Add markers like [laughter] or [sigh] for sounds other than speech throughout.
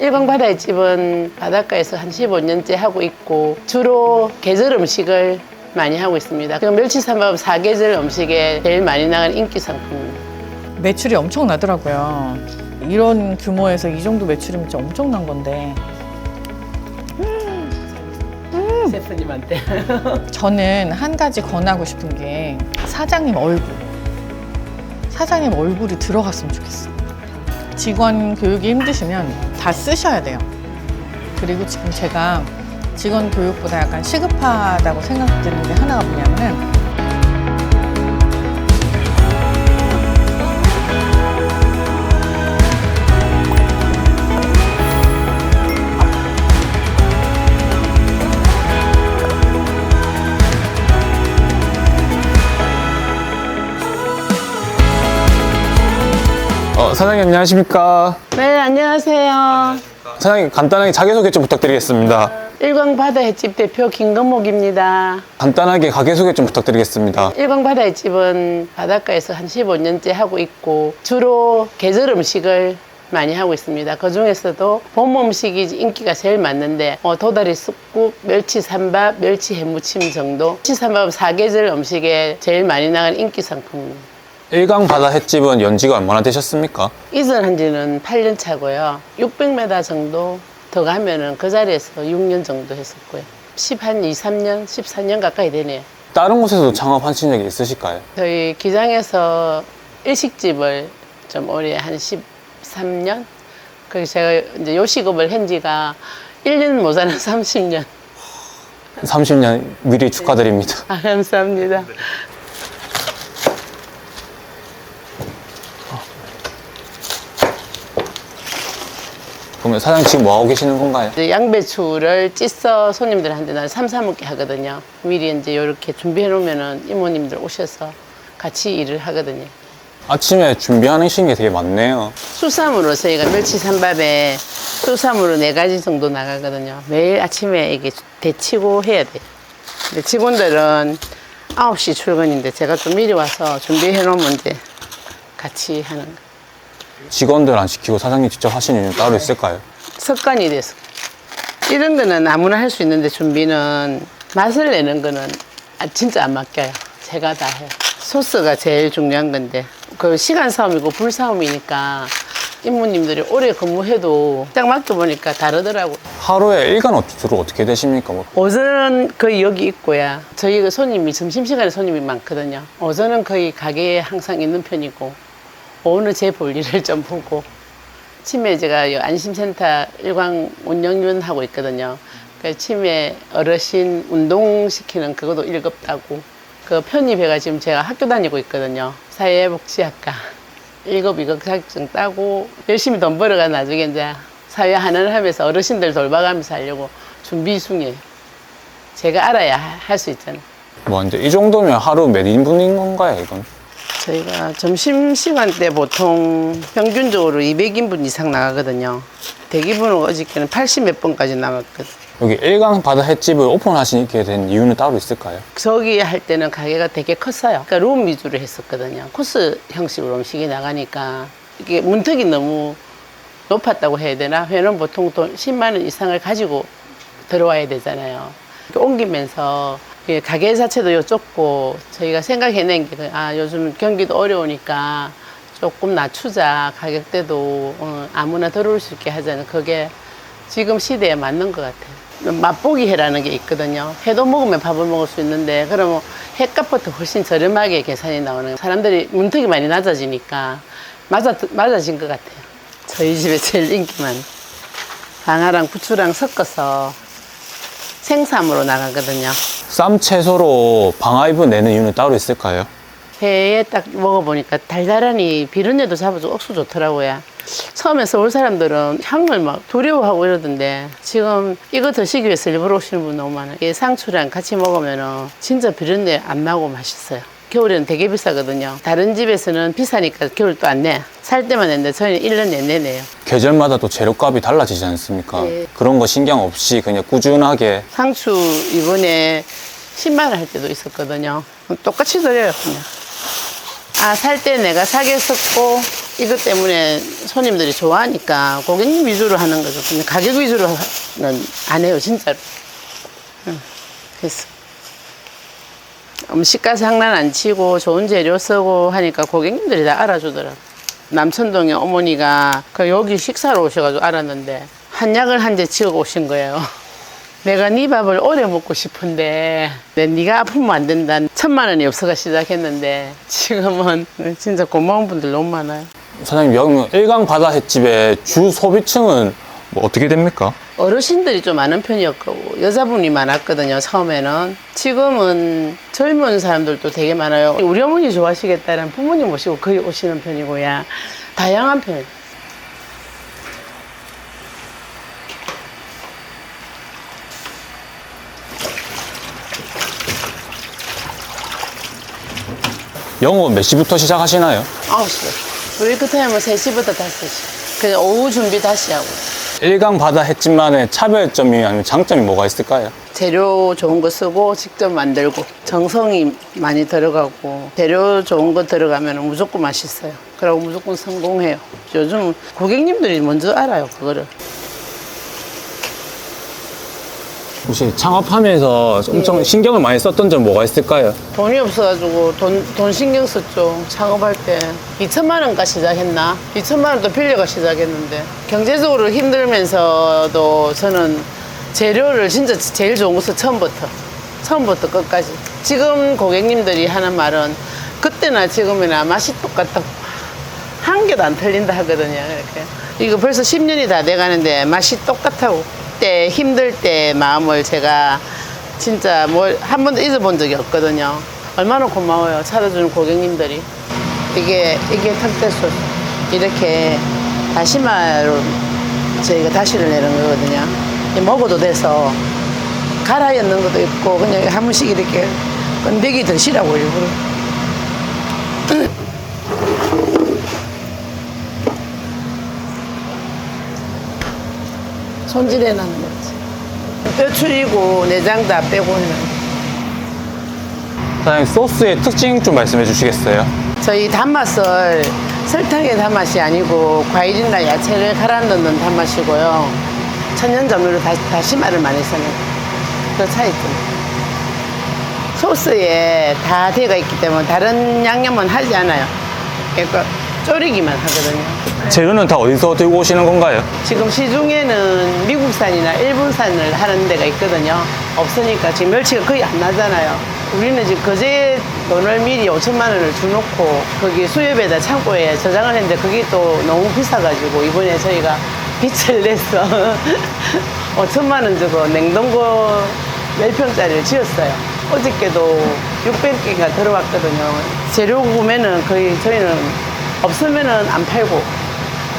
일광 바다의 집은 바닷가에서 한 15년째 하고 있고 주로 계절 음식을 많이 하고 있습니다. 그리고 멸치삼밥 사계절 음식에 제일 많이 나가는 인기 상품입니다. 매출이 엄청 나더라고요. 이런 규모에서 이 정도 매출이면 진짜 엄청난 건데 셰프님한테. 저는 한 가지 권하고 싶은 게 사장님 얼굴 사장님 얼굴이 들어갔으면 좋겠어 직원 교육이 힘드시면 다 쓰셔야 돼요. 그리고 지금 제가 직원 교육보다 약간 시급하다고 생각드는 게 하나가 뭐냐면은 사장님 안녕하십니까? 네, 안녕하세요. 사장님 간단하게 자기소개 좀 부탁드리겠습니다. 일광 바다의 집 대표 김건목입니다. 간단하게 가게소개 좀 부탁드리겠습니다. 일광 바다의 집은 바닷가에서 한 15년째 하고 있고 주로 계절 음식을 많이 하고 있습니다. 그 중에서도 봄 음식이 인기가 제일 많는데 어, 도다리 쑥국, 멸치 삼밥, 멸치 해무침 정도. 멸치 삼밥은 사계절 음식에 제일 많이 나가는 인기 상품입니다. 일강 바다 횟집은 연지가 얼마나 되셨습니까? 이전한 지는 8년 차고요. 600m 정도 더 가면은 그 자리에서 6년 정도 했었고요. 10, 한 2, 3년, 14년 가까이 되네요. 다른 곳에도 창업하신 적이 있으실까요? 저희 기장에서 일식집을 좀 오래 한 13년? 그리고 제가 이제 요식업을 한 지가 1년 모자란 [laughs] 30년. 30년 미리 축하드립니다. 아, 감사합니다. 그러면 사장님 지금 뭐 하고 계시는 건가요? 이제 양배추를 찢어 손님들한테 난 삼사 먹게 하거든요. 미리 이제 이렇게 준비해 놓으면은 이모님들 오셔서 같이 일을 하거든요. 아침에 준비하신 게 되게 많네요. 수삼으로 저희가 멸치 삼밥에 수삼으로 네 가지 정도 나가거든요. 매일 아침에 이게 데치고 해야 돼요. 근데 직원들은 9시 출근인데 제가 좀 미리 와서 준비해 놓으면 이제 같이 하는 거. 직원들 안 시키고 사장님 직접 하시는 이유 따로 있을까요? 습관이 돼서. 이런 거는 아무나 할 수 있는데 준비는 맛을 내는 거는 아, 진짜 안 맡겨요. 제가 다 해요. 소스가 제일 중요한 건데 그 시간 싸움이고 불 싸움이니까 이모님들이 오래 근무해도 딱 맡겨보니까 다르더라고요. 하루에 일간 어- 주로 어떻게 되십니까? 뭐 오전은 거의 여기 있고요. 저희 가 손님이 점심시간에 손님이 많거든요. 오전은 거의 가게에 항상 있는 편이고 오후는 제 볼일을 좀 보고 치매 제가 이 안심센터 일광 운영위원 하고 있거든요. 그 치매 어르신 운동시키는 그것도 일급다고 그 편입해가 지금 제가 학교 다니고 있거든요. 사회복지학과 일급 이급 자격증 따고 열심히 돈 벌어가 나중에 이제 사회 하나를 하면서 어르신들 돌봐가면서 하려고 준비 중이에요. 제가 알아야 할 수 있잖아요. 뭐 이제 이 정도면 하루 몇 인분인 건가요, 이건? 저희가 점심시간 때 보통 평균적으로 200인분 이상 나가거든요. 대기분은 어저께는 80 몇 번까지 나갔거든요. 여기 일강 바다 횟집을 오픈하시게 된 이유는 따로 있을까요? 저기 할 때는 가게가 되게 컸어요. 그러니까 룸 위주로 했었거든요. 코스 형식으로 음식이 나가니까 이게 문턱이 너무 높았다고 해야 되나? 회는 보통 돈 10만 원 이상을 가지고 들어와야 되잖아요. 옮기면서 이게 가게 자체도 요 좁고 저희가 생각해낸 게 아, 요즘 경기도 어려우니까 조금 낮추자. 가격대도 어, 아무나 들어올 수 있게 하자는 그게 지금 시대에 맞는 것 같아요. 맛보기 회라는 게 있거든요. 회도 먹으면 밥을 먹을 수 있는데 그러면 횟값부터 훨씬 저렴하게 계산이 나오는. 사람들이 문턱이 많이 낮아지니까 맞아, 맞아진 것 같아요. 저희 집에 제일 인기만 방아랑 부추랑 섞어서 생삼으로 나가거든요. 쌈 채소로 방아잎을 내는 이유는 따로 있을까요? 회에 딱 먹어보니까 달달하니 비린내도 잡아주고 억수 좋더라고요. 처음에 서울 사람들은 향을 막 두려워하고 이러던데 지금 이거 드시기 위해서 일부러 오시는 분 너무 많아요. 상추랑 같이 먹으면 진짜 비린내 안 나고 맛있어요. 겨울에는 되게 비싸거든요. 다른 집에서는 비싸니까 겨울 또 안 내. 살 때만 냈는데 저희는 1년 내내 내요. 계절마다 또 재료값이 달라지지 않습니까? 네. 그런 거 신경 없이 그냥 꾸준하게 상추 이번에 10만 원 할 때도 있었거든요. 똑같이 드려요, 그냥. 아, 살 때 내가 사게 섞고 이것 때문에 손님들이 좋아하니까 고객님 위주로 하는 거죠. 근데 가격 위주로는 안 해요, 진짜로. 응, 그래서. 음식가 장난 안 치고 좋은 재료 쓰고 하니까 고객님들이 다 알아주더라고. 남천동에 어머니가 그 여기 식사로 오셔가지고 알았는데 한약을 한대 지어 오신 거예요. [laughs] 내가 네 밥을 오래 먹고 싶은데 내 네가 아프면 안 된다. 천만 원이 없어가 시작했는데 지금은 진짜 고마운 분들 너무 많아요. 사장님 여기 일강 바다 횟집의 주 소비층은 뭐 어떻게 됩니까? 어르신들이 좀 많은 편이었고 여자분이 많았거든요 처음에는. 지금은 젊은 사람들도 되게 많아요. 우리 어머니 좋아하시겠다는 부모님 모시고 거의 오시는 편이고요. 다양한 편. 영업 몇 시부터 시작하시나요? 9시 브레이크 타임은 3시부터 5시. 그냥 오후 준비 다시 하고 일강 바다 횟집만의 차별점이 아니면 장점이 뭐가 있을까요? 재료 좋은 거 쓰고 직접 만들고 정성이 많이 들어가고 재료 좋은 거 들어가면 무조건 맛있어요. 그리고 무조건 성공해요. 요즘 고객님들이 먼저 알아요 그거를. 혹시 창업하면서 엄청 신경을 많이 썼던 점 뭐가 있을까요? 돈이 없어가지고 돈, 돈 신경 썼죠. 창업할 때. 2천만 원까지 시작했나? 2천만 원도 빌려가 시작했는데. 경제적으로 힘들면서도 저는 재료를 진짜 제일 좋은 것을 처음부터. 처음부터 끝까지. 지금 고객님들이 하는 말은 그때나 지금이나 맛이 똑같다고. 한 개도 안 틀린다 하거든요. 이렇게. 이거 벌써 10년이 다 돼가는데 맛이 똑같다고. 그때 힘들 때 마음을 제가 진짜 뭘 한 번도 잊어본 적이 없거든요. 얼마나 고마워요. 찾아주는 고객님들이. 이게, 이게 탁대소. 이렇게 다시마로 저희가 다시를 내는 거거든요. 이 먹어도 돼서 갈아 였는 것도 있고 그냥 한 번씩 이렇게 건더기 드시라고 일부러. 손질해 놨는 거지. 뼈 추리고 내장 다 빼고 해는 사장님 소스의 특징 좀 말씀해 주시겠어요? 저희 단맛을 설탕의 단맛이 아니고 과일이나 야채를 갈아 넣는 단맛이고요. 천연점유로 다, 다시마를 많이 쓰는 그 차이점. 소스에 다 되어 있기 때문에 다른 양념은 하지 않아요. 그러니까 졸이기만 하거든요. 재료는 다 어디서 들고 오시는 건가요? 지금 시중에는 미국산이나 일본산을 하는 데가 있거든요. 없으니까 지금 멸치가 거의 안 나잖아요. 우리는 지금 거제 돈을 미리 5천만 원을 주놓고 거기 수협에다 창고에 저장을 했는데 그게 또 너무 비싸가지고 이번에 저희가 [laughs] 빚을 내서 [laughs] 5천만 원 주고 냉동고 10평짜리를 지었어요. 어저께도 600개가 들어왔거든요. 재료 구매는 거의 저희는 없으면은 안 팔고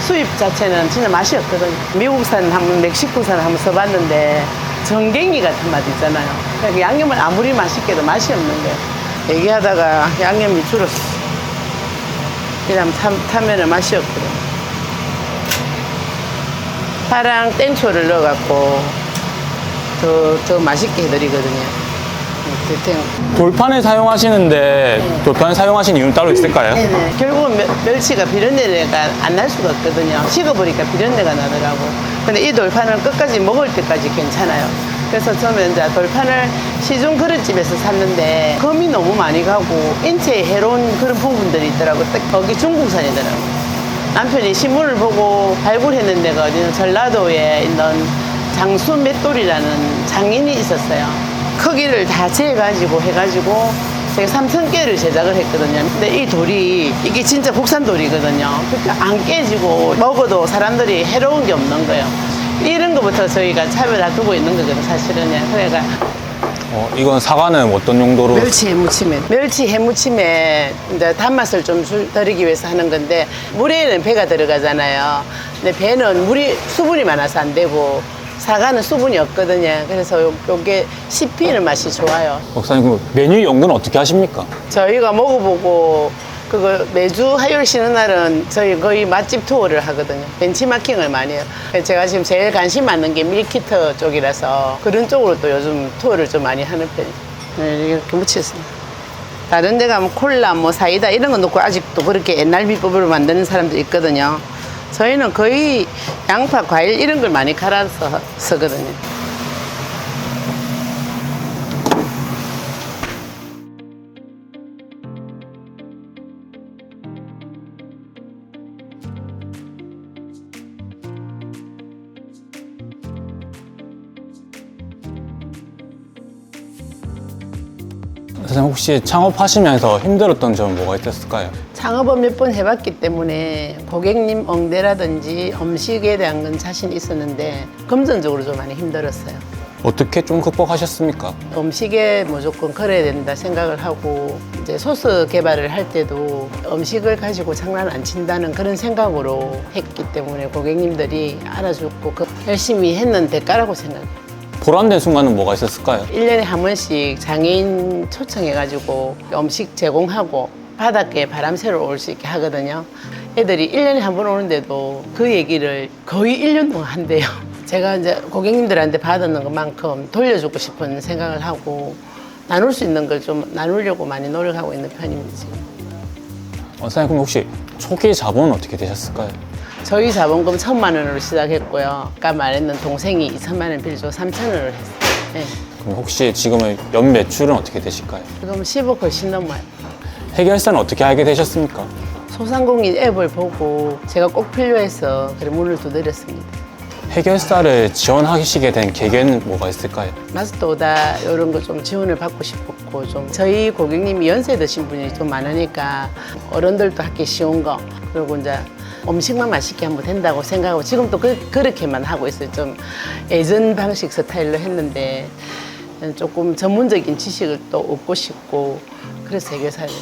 수입 자체는 진짜 맛이 없거든요. 미국산 한번 멕시코산 한번 써봤는데 전갱이 같은 맛 있잖아요. 그러니까 양념을 아무리 맛있게도 맛이 없는 거예요. 얘기하다가 양념이 줄었어. 그냥 타, 타면은 맛이 없거든. 파랑 땡초를 넣어갖고 더, 더 맛있게 해드리거든요. 대탱. 돌판을 사용하시는데 돌판을 사용하신 이유는 따로 있을까요? 네네. 결국은 멸- 멸치가 비린내가 안 날 수가 없거든요. 식어버리니까 비린내가 나더라고. 근데 이 돌판은 끝까지 먹을 때까지 괜찮아요. 그래서 저는 이제 돌판을 시중 그릇집에서 샀는데 금이 너무 많이 가고 인체에 해로운 그런 부분들이 있더라고. 딱 거기 중국산이더라고. 남편이 신문을 보고 발굴했는 데가 어디는 전라도에 있는 장수 맷돌이라는 장인이 있었어요. 크기를 다 재가지고 해가지고 제가 3천 개를 제작을 했거든요. 근데 이 돌이 이게 진짜 국산 돌이거든요. 그러니까 안 깨지고 먹어도 사람들이 해로운 게 없는 거예요. 이런 것부터 저희가 차별화 두고 있는 거거든요, 사실은. 그러니까 어, 이건 사과는 어떤 용도로? 멸치 해무침에 멸치 해무침에 이제 단맛을 좀 줄- 드리기 위해서 하는 건데 물에는 배가 들어가잖아요. 근데 배는 물이 수분이 많아서 안 되고 사과는 수분이 없거든요. 그래서 요, 요게 씹히는 맛이 좋아요. 목사님 그 메뉴 연구는 어떻게 하십니까? 저희가 먹어보고 그거 매주 화요일 쉬는 날은 저희 거의 맛집 투어를 하거든요. 벤치마킹을 많이 해요. 제가 지금 제일 관심 많는 게 밀키트 쪽이라서 그런 쪽으로 또 요즘 투어를 좀 많이 하는 편이에요. 네, 이렇게 묻혔습니다. 다른 데 가면 콜라, 뭐 사이다 이런 거 넣고 아직도 그렇게 옛날 비법으로 만드는 사람도 있거든요. 저희는 거의 양파, 과일 이런 걸 많이 갈아서 쓰거든요. 선생님 혹시 창업하시면서 힘들었던 점은 뭐가 있었을까요? 창업을 몇 번 해봤기 때문에 고객님 엉대라든지 음식에 대한 건 자신 있었는데 금전적으로 좀 많이 힘들었어요. 어떻게 좀 극복하셨습니까? 음식에 무조건 걸어야 된다 생각을 하고 이제 소스 개발을 할 때도 음식을 가지고 장난 안 친다는 그런 생각으로 했기 때문에 고객님들이 알아주고 그 열심히 했는 대가라고 생각해요. 보람된 순간은 뭐가 있었을까요? 일년에한 번씩 장애인 초청해가지고 음식 제공하고 바닷가에 바람 쐬러 올수 있게 하거든요. 애들이 일년에 한 번 오는데도 그 얘기를 거의 일 년 동안 한대요. [laughs] 제가 이제 고객님들한테 받는 것만큼 돌려주고 싶은 생각을 하고 나눌 수 있는 걸 좀 나누려고 많이 노력하고 있는 편입니다, 지금. 어, 선생님 그럼 혹시 초기 자본은 어떻게 되셨을까요? 저희 자본금 천만 원으로 시작했고요. 아까 말했는 동생이 2천만 원 빌려줘 3천 원을 했어요. 네. 그럼 혹시 지금의 연 매출은 어떻게 되실까요? 지금 10억 훨씬 넘어요. 해결사는 어떻게 알게 되셨습니까? 소상공인 앱을 보고 제가 꼭 필요해서 그래 문을 두드렸습니다. 해결사를 지원하시게 된 계기는 뭐가 있을까요? 마스터다 이런 거 좀 지원을 받고 싶었고 좀 저희 고객님이 연세 드신 분이 좀 많으니까 어른들도 하기 쉬운 거 그리고 이제 음식만 맛있게 하면 된다고 생각하고 지금도 그, 그렇게만 하고 있어요. 좀 예전 방식 스타일로 했는데 조금 전문적인 지식을 또 얻고 싶고 그래서 해결사를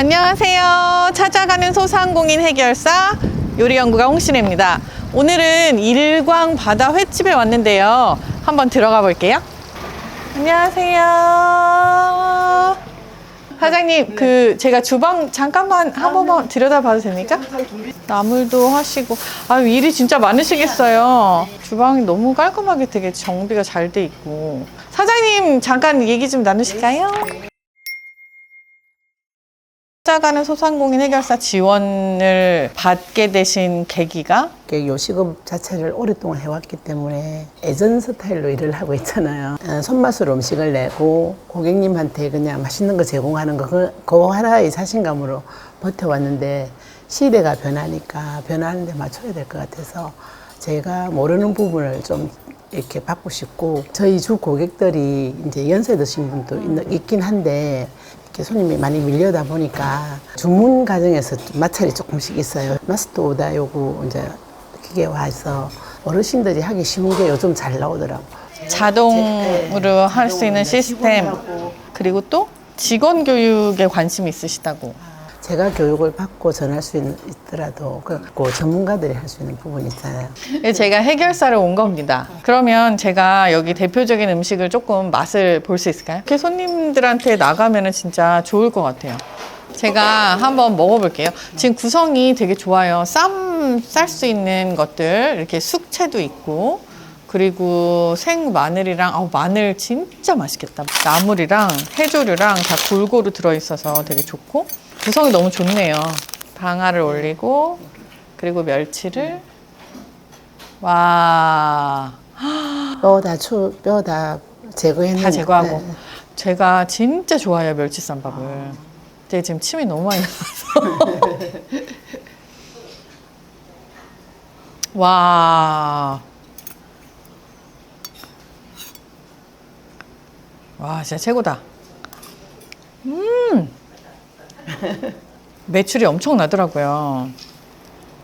안녕하세요. 찾아가는 소상공인 해결사 요리연구가 홍신혜입니다. 오늘은 일광 바다 횟집에 왔는데요. 한번 들어가 볼게요. 안녕하세요. 사장님, 그 제가 주방 잠깐만 한 번만 들여다봐도 됩니까? 나물도 하시고, 아 일이 진짜 많으시겠어요. 주방이 너무 깔끔하게 되게 정비가 잘 돼 있고. 사장님 잠깐 얘기 좀 나누실까요? 찾아가는 소상공인 해결사 지원을 받게 되신 계기가 이렇게 요식업 자체를 오랫동안 해왔기 때문에 예전 스타일로 일을 하고 있잖아요. 어, 손맛으로 음식을 내고 고객님한테 그냥 맛있는 거 제공하는 거, 그, 그 하나의 자신감으로 버텨왔는데 시대가 변하니까 변하는 데 맞춰야 될 것 같아서 제가 모르는 부분을 좀 이렇게 받고 싶고 저희 주 고객들이 이제 연세 드신 분도 있- 있긴 한데 이렇게 손님이 많이 밀려다 보니까 주문 과정에서 좀 마찰이 조금씩 있어요. 마스터 오다 요구 이제 기계 와서 어르신들이 하기 쉬운 게 요즘 잘 나오더라고. 자동으로 할 수 있는 시스템 그리고 또 직원 교육에 관심이 있으시다고 제가 교육을 받고 전할 수 있, 있더라도 그, 그 전문가들이 할 수 있는 부분이 있잖아요. 제가 해결사를 온 겁니다. 그러면 제가 여기 대표적인 음식을 조금 맛을 볼 수 있을까요? 이렇게 손님들한테 나가면 진짜 좋을 것 같아요. 제가 한번 먹어볼게요. 지금 구성이 되게 좋아요. 쌈 쌀 수 있는 것들 이렇게 숙채도 있고 그리고 생 마늘이랑 아우 마늘 진짜 맛있겠다. 나물이랑 해조류랑 다 골고루 들어있어서 되게 좋고 구성이 너무 좋네요. 방아를 올리고 그리고 멸치를 와. 뼈다 추, 뼈다 제거했는데 다 제거하고. 네. 제가 진짜 좋아해요, 멸치쌈밥을. 근데 지금 침이 너무 많이 나서. [laughs] 와. 와, 진짜 최고다. 음! [laughs] 매출이 엄청 나더라고요.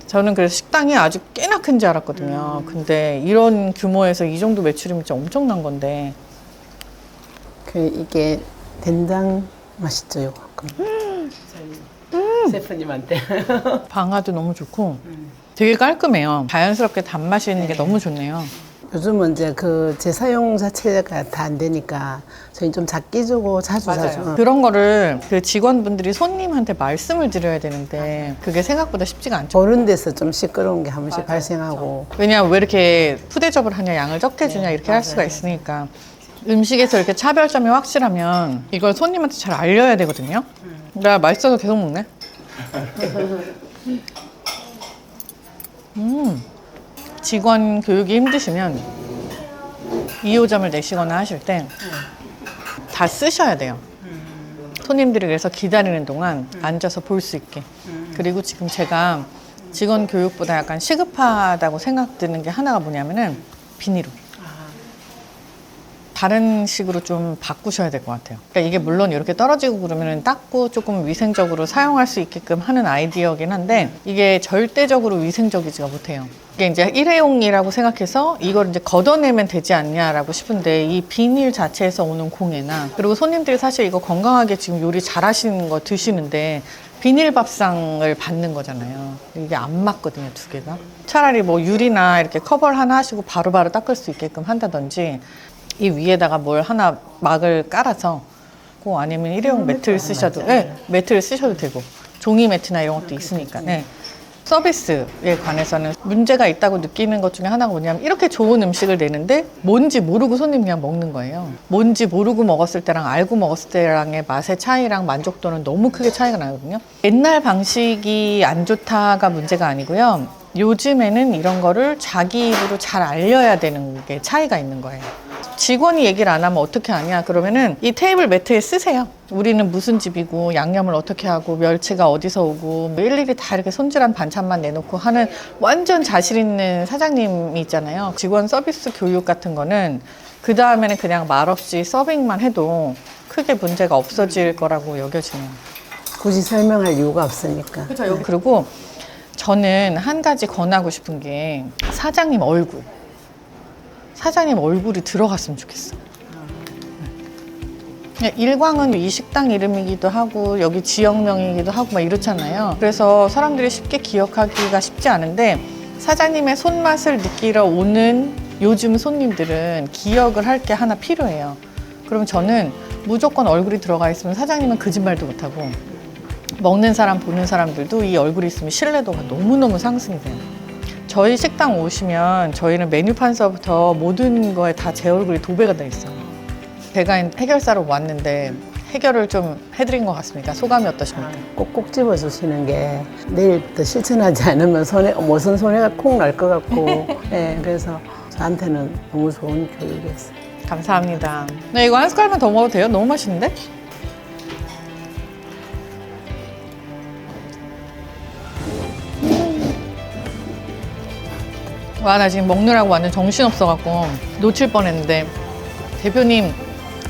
저는 그래서 식당이 아주 꽤나 큰 줄 알았거든요. 근데 이런 규모에서 이 정도 매출이면 진짜 엄청난 건데. 그 이게 된장 맛있죠, 요거. 저희 셰프님한테. [laughs] 방아도 너무 좋고 되게 깔끔해요. 자연스럽게 단맛이 있는 게 너무 좋네요. 요즘은 이제 그 재사용 자체가 다 안 되니까 저희 좀 작게 주고 자주 자주. 어. 그런 거를 그 직원분들이 손님한테 말씀을 드려야 되는데 그게 생각보다 쉽지가 않죠. 보는 데서 좀 시끄러운 게 한 번씩 발생하고 왜냐면 왜 이렇게 푸대접을 하냐, 양을 적게 주냐 이렇게 할 수가 있으니까 음식에서 이렇게 차별점이 확실하면 이걸 손님한테 잘 알려야 되거든요. 나 맛있어서 계속 먹네. [laughs] 음, 직원 교육이 힘드시면 2호점을 내시거나 하실 때 다 쓰셔야 돼요. 손님들이 그래서 기다리는 동안 앉아서 볼 수 있게. 그리고 지금 제가 직원 교육보다 약간 시급하다고 생각드는 게 하나가 뭐냐면은 비닐로. 다른 식으로 좀 바꾸셔야 될 것 같아요. 그러니까 이게 물론 이렇게 떨어지고 그러면 닦고 조금 위생적으로 사용할 수 있게끔 하는 아이디어긴 한데 이게 절대적으로 위생적이지가 못해요. 이게 이제 일회용이라고 생각해서 이걸 이제 걷어내면 되지 않냐라고 싶은데 이 비닐 자체에서 오는 공해나 그리고 손님들이 사실 이거 건강하게 지금 요리 잘 하시는 거 드시는데 비닐 밥상을 받는 거잖아요. 이게 안 맞거든요, 두 개가. 차라리 뭐 유리나 이렇게 커버를 하나 하시고 바로 바로 닦을 수 있게끔 한다든지 이 위에다가 뭘 하나 막을 깔아서 그 아니면 일회용 매트를 쓰셔도 네, 매트를 쓰셔도 되고 종이 매트나 이런 것도 있으니까 네. 서비스에 관해서는 문제가 있다고 느끼는 것 중에 하나가 뭐냐면 이렇게 좋은 음식을 내는데 뭔지 모르고 손님 그냥 먹는 거예요. 뭔지 모르고 먹었을 때랑 알고 먹었을 때랑의 맛의 차이랑 만족도는 너무 크게 차이가 나거든요. 옛날 방식이 안 좋다가 문제가 아니고요. 요즘에는 이런 거를 자기 입으로 잘 알려야 되는 게 차이가 있는 거예요. 직원이 얘기를 안 하면 어떻게 하냐? 그러면은 이 테이블 매트에 쓰세요. 우리는 무슨 집이고 양념을 어떻게 하고 멸치가 어디서 오고 뭐 일일이 다 이렇게 손질한 반찬만 내놓고 하는 완전 자신 있는 사장님이 있잖아요. 직원 서비스 교육 같은 거는 그 다음에는 그냥 말없이 서빙만 해도 크게 문제가 없어질 거라고 여겨지네요. 굳이 설명할 이유가 없으니까. 그리고 저는 한 가지 권하고 싶은 게 사장님 얼굴. 사장님 얼굴이 들어갔으면 좋겠어. 네, 일광은 이 식당 이름이기도 하고 여기 지역명이기도 하고 막 이렇잖아요. 그래서 사람들이 쉽게 기억하기가 쉽지 않은데 사장님의 손맛을 느끼러 오는 요즘 손님들은 기억을 할 게 하나 필요해요. 그럼 저는 무조건 얼굴이 들어가 있으면 사장님은 거짓말도 못하고 먹는 사람 보는 사람들도 이 얼굴이 있으면 신뢰도가 너무너무 상승이 돼요. 저희 식당 오시면 저희는 메뉴판서부터 모든 거에 다 제 얼굴이 도배가 돼 있어요. 제가 해결사로 왔는데 해결을 좀 해드린 것 같습니다. 소감이 어떠십니까? 꼭꼭 집어주시는 게 내일부터 실천하지 않으면 손에 무슨 손해가 콩 날 것 같고 [laughs] 예, 그래서 저한테는 너무 좋은 교육이었어요. 감사합니다. 네, 이거 한 숟갈만 더 먹어도 돼요? 너무 맛있는데? 와, 나 지금 먹느라고 완전 정신없어갖고 놓칠 뻔했는데 대표님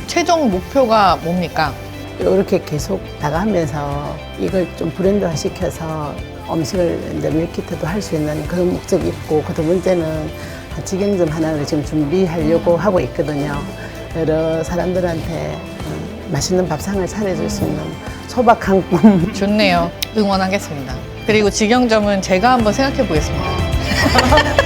최종 목표가 뭡니까? 이렇게 계속 나가면서 이걸 좀 브랜드화 시켜서 음식을 이제 밀키트도 할 수 있는 그런 목적이 있고 그 두 번째는 직영점 하나를 지금 준비하려고 하고 있거든요. 여러 사람들한테 어, 맛있는 밥상을 차려줄 수 있는 소박한 꿈 [laughs] 좋네요. 응원하겠습니다. 그리고 직영점은 제가 한번 생각해 보겠습니다. [laughs]